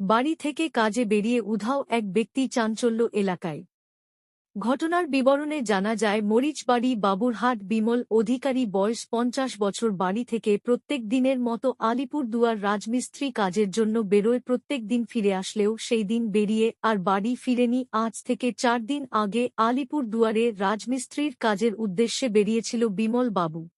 বাড়ি থেকে কাজে বেরিয়ে উধাও এক ব্যক্তি চাঞ্চল্য এলাকায়। ঘটনার বিবরণে জানা যায়, মরিচবাড়ি, বাবুরহাট, বিমল অধিকারী বয়স পঞ্চাশ বছর, বাড়ি থেকে প্রত্যেক দিনের মতো আলিপুরদুয়ার রাজমিস্ত্রি কাজের জন্য বেরোয়, প্রত্যেক দিন ফিরে আসলেও সেই দিন বেরিয়ে আর বাড়ি ফিরেনি। আজ থেকে চার দিন আগে আলিপুরদুয়ারে রাজমিস্ত্রির কাজের উদ্দেশ্যে বেরিয়েছিল বিমল বাবু।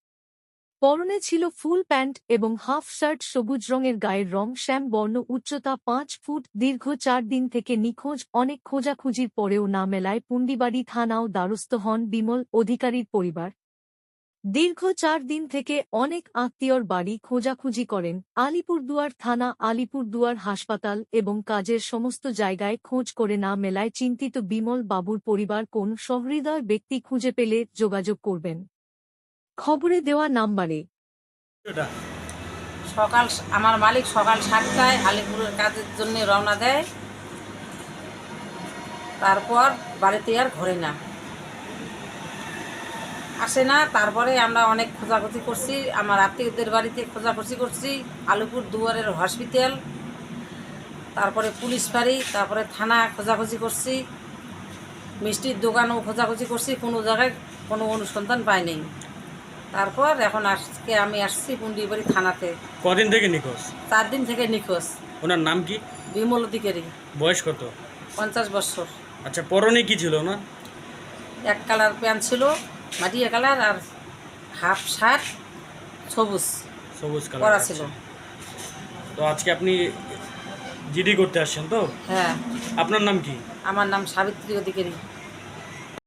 পরনে ছিল ফুল প্যান্ট এবং হাফ শার্ট সবুজ রঙের গায়ের রং, শ্যাম, বর্ণ, উচ্চতা পাঁচ ফুট, দীর্ঘ চার দিন থেকে নিখোঁজ, অনেক খোঁজাখুঁজির পরেও না মেলায় পুন্ডিবাড়ি থানাও দ্বারস্থ হন বিমল অধিকারীর পরিবার। দীর্ঘ চার দিন থেকে অনেক আত্মীয়র বাড়ি খোঁজাখুঁজি করেন আলিপুরদুয়ার থানা, আলিপুরদুয়ার হাসপাতাল এবং কাজের সমস্ত জায়গায় খোঁজ করে না মেলায় চিন্তিত বিমল বাবুর পরিবার কোন সহৃদয় ব্যক্তি খুঁজে পেলে যোগাযোগ করবেন। খবরে দেওয়া নাম্বারে। সকাল আমার মালিক সকাল সাতটায় আলিপুরের কাজের জন্য রওনা দেয়। তারপর বাড়িতে আর ঘরে না। আসে না, তারপরে আমরা অনেক খোঁজাখুঁজি করছি, আমার আত্মীয়দের বাড়িতে খোঁজাখুঁজি করছি, আলিপুর দুয়ারের হসপিটাল, তারপরে পুলিশ বাড়ি, তারপরে থানা খোঁজাখুঁজি করছি, মিষ্টির দোকানও খোঁজাখুঁজি করছি, কোনো জায়গায় কোনো অনুসন্ধান পাইনি। তারপর এখন আজকে আমি আসছি পুন্ডিবাড়ি থানাতে। কদিন থেকে নিখোঁজ? চার দিন থেকে নিখোঁজ। ওনার নাম কি? বিমল অধিকারী। বয়স কত? পঞ্চাশ বছর। আচ্ছা পরনে কি ছিল না এক কালার প্যান্ট ছিল মাটিয়া কালার আর হাফ শার্ট সবুজ। সবুজ কালার পরা ছিল। তো আজকে আপনি জিডি করতে আসছেন তো? হ্যাঁ। আপনার নাম কি? আমার নাম সাবিত্রী অধিকারী।